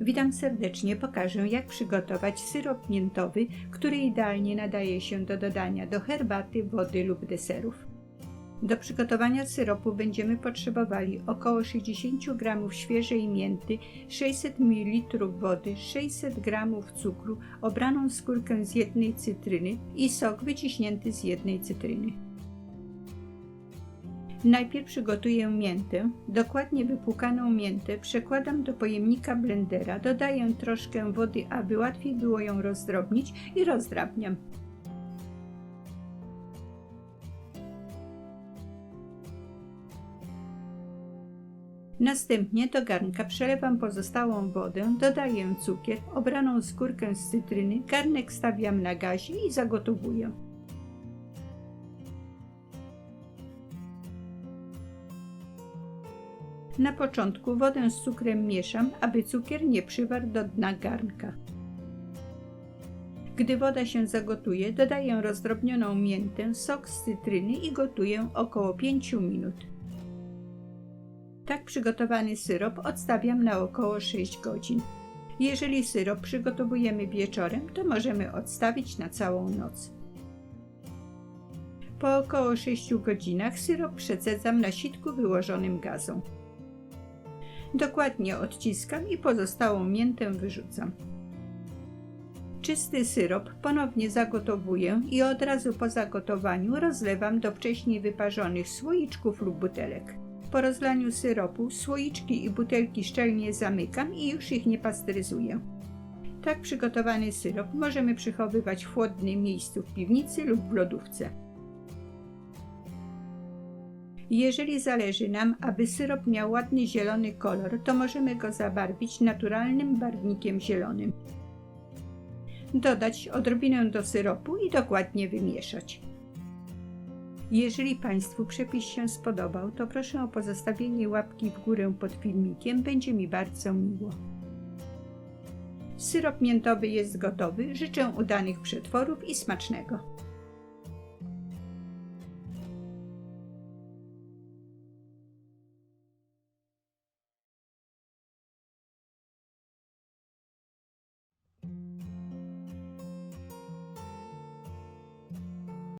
Witam serdecznie, pokażę jak przygotować syrop miętowy, który idealnie nadaje się do dodania do herbaty, wody lub deserów. Do przygotowania syropu będziemy potrzebowali około 60 g świeżej mięty, 600 ml wody, 600 g cukru, obraną skórkę z jednej cytryny i sok wyciśnięty z jednej cytryny. Najpierw przygotuję miętę. Dokładnie wypłukaną miętę przekładam do pojemnika blendera, dodaję troszkę wody, aby łatwiej było ją rozdrobnić i rozdrabniam. Następnie do garnka przelewam pozostałą wodę, dodaję cukier, obraną skórkę z cytryny, garnek stawiam na gazie i zagotowuję. Na początku wodę z cukrem mieszam, aby cukier nie przywarł do dna garnka. Gdy woda się zagotuje, dodaję rozdrobnioną miętę, sok z cytryny i gotuję około 5 minut. Tak przygotowany syrop odstawiam na około 6 godzin. Jeżeli syrop przygotowujemy wieczorem, to możemy odstawić na całą noc. Po około 6 godzinach syrop przecedzam na sitku wyłożonym gazą. Dokładnie odciskam i pozostałą miętę wyrzucam. Czysty syrop ponownie zagotowuję i od razu po zagotowaniu rozlewam do wcześniej wyparzonych słoiczków lub butelek. Po rozlaniu syropu słoiczki i butelki szczelnie zamykam i już ich nie pasteryzuję. Tak przygotowany syrop możemy przechowywać w chłodnym miejscu w piwnicy lub w lodówce. Jeżeli zależy nam, aby syrop miał ładny zielony kolor, to możemy go zabarwić naturalnym barwnikiem zielonym. Dodać odrobinę do syropu i dokładnie wymieszać. Jeżeli Państwu przepis się spodobał, to proszę o pozostawienie łapki w górę pod filmikiem, będzie mi bardzo miło. Syrop miętowy jest gotowy, życzę udanych przetworów i smacznego.